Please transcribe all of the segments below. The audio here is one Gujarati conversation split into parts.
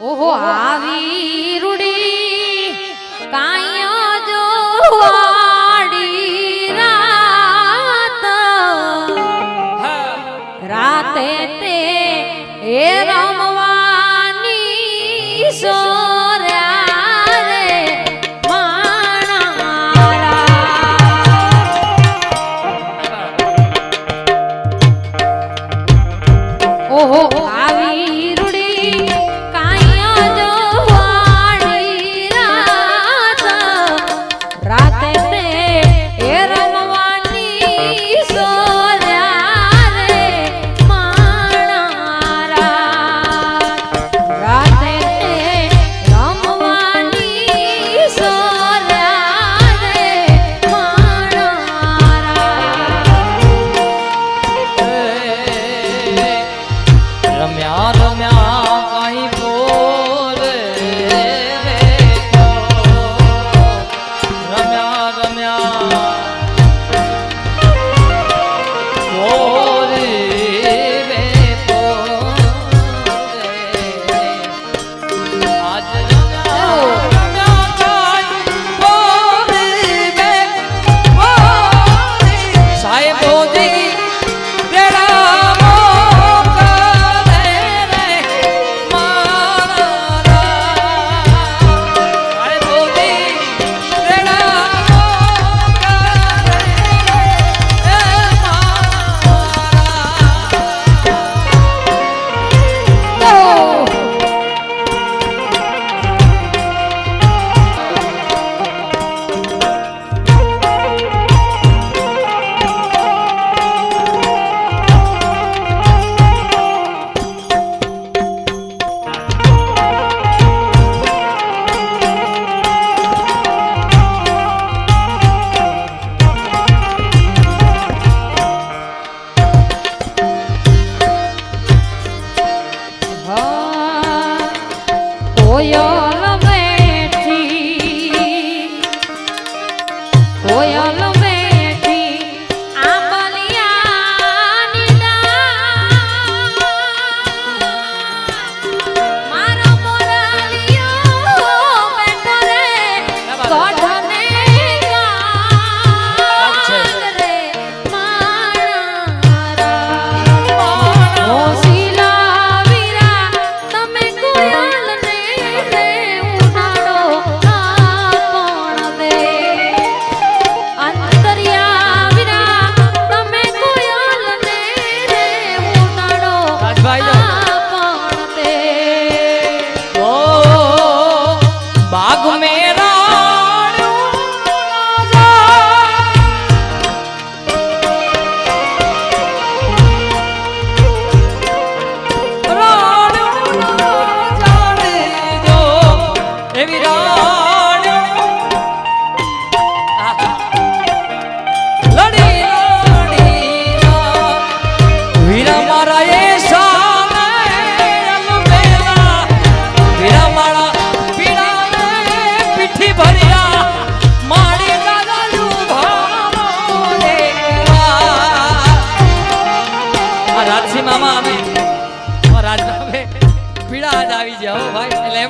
ઓહો આવી રૂડી કાયો જો રાત રાતે તે એ રમવાની સો Oh, oh, oh.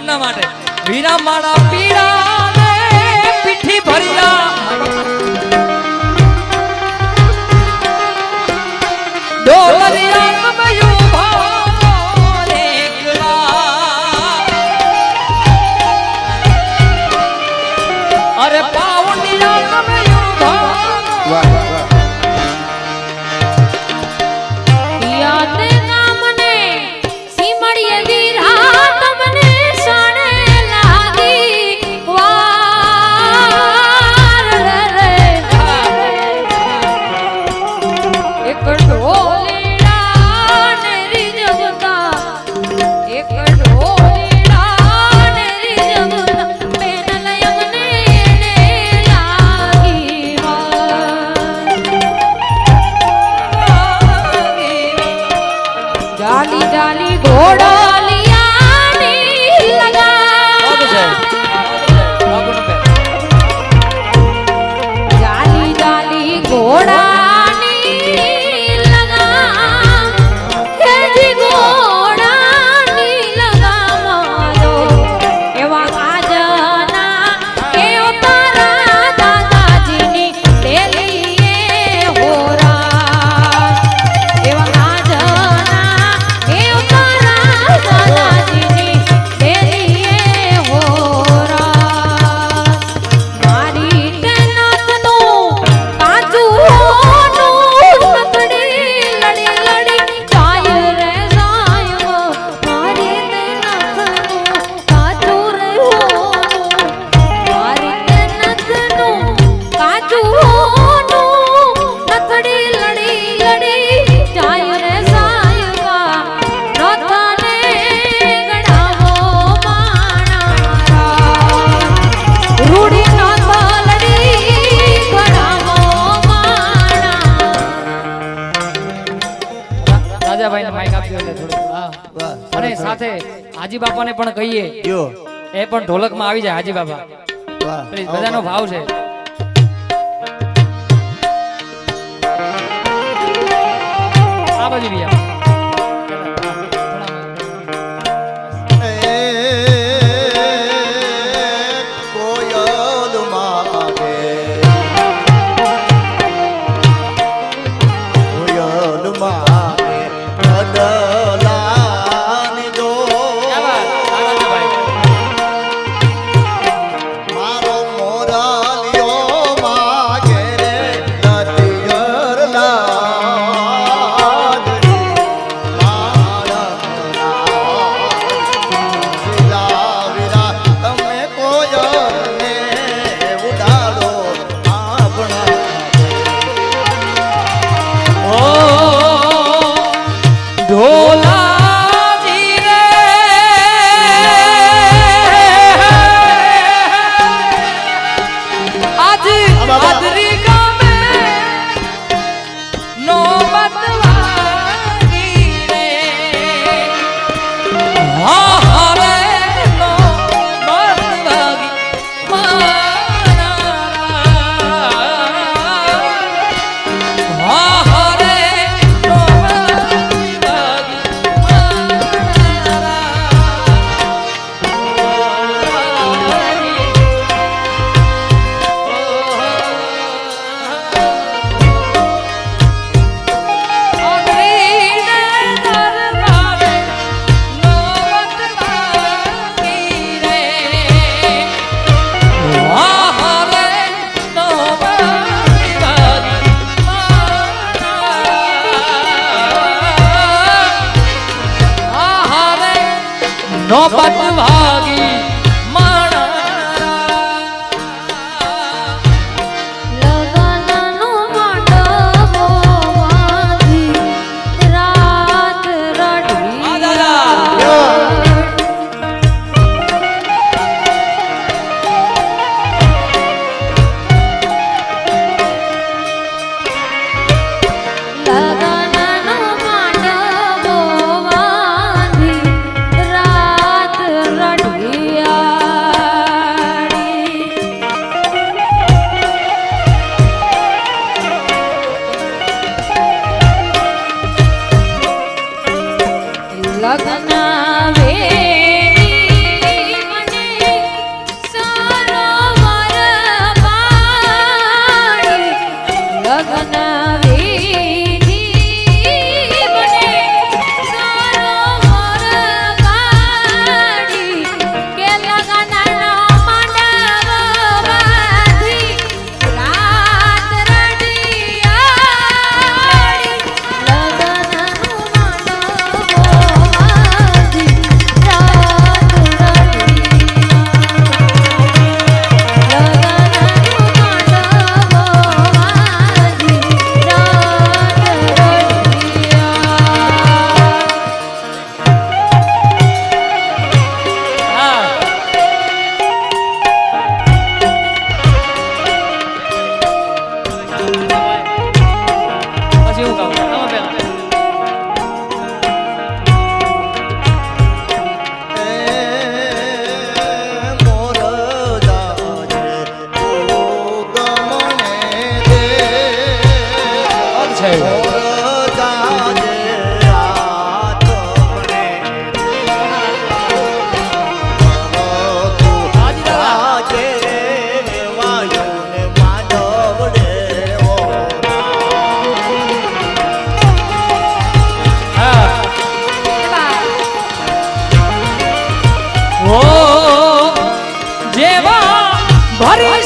એટલા માટે. વીરા મારા પીરા ડાલી ઘોડા અને સાથે હાજી બાપાને પણ કહીએ એ પણ ઢોલકમાં આવી જાય હાજી બાપા બધાનો ભાવ છે. આ બાજુ બીજા ஒரே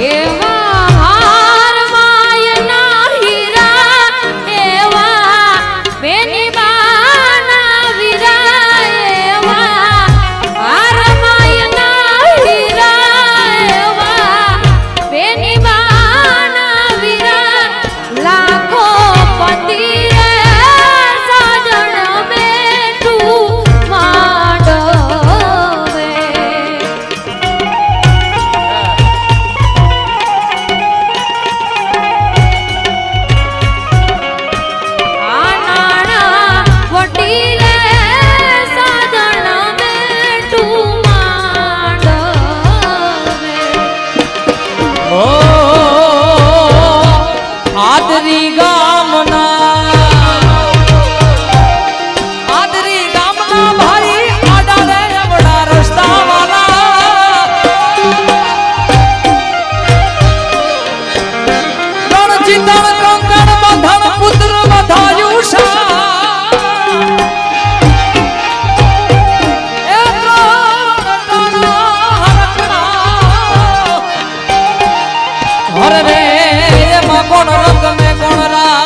Eu એમાં કોણ રંગ મે કોણ રા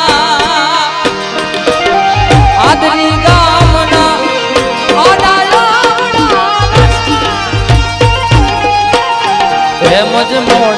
આદરી ગામના ઓડાલા મોડ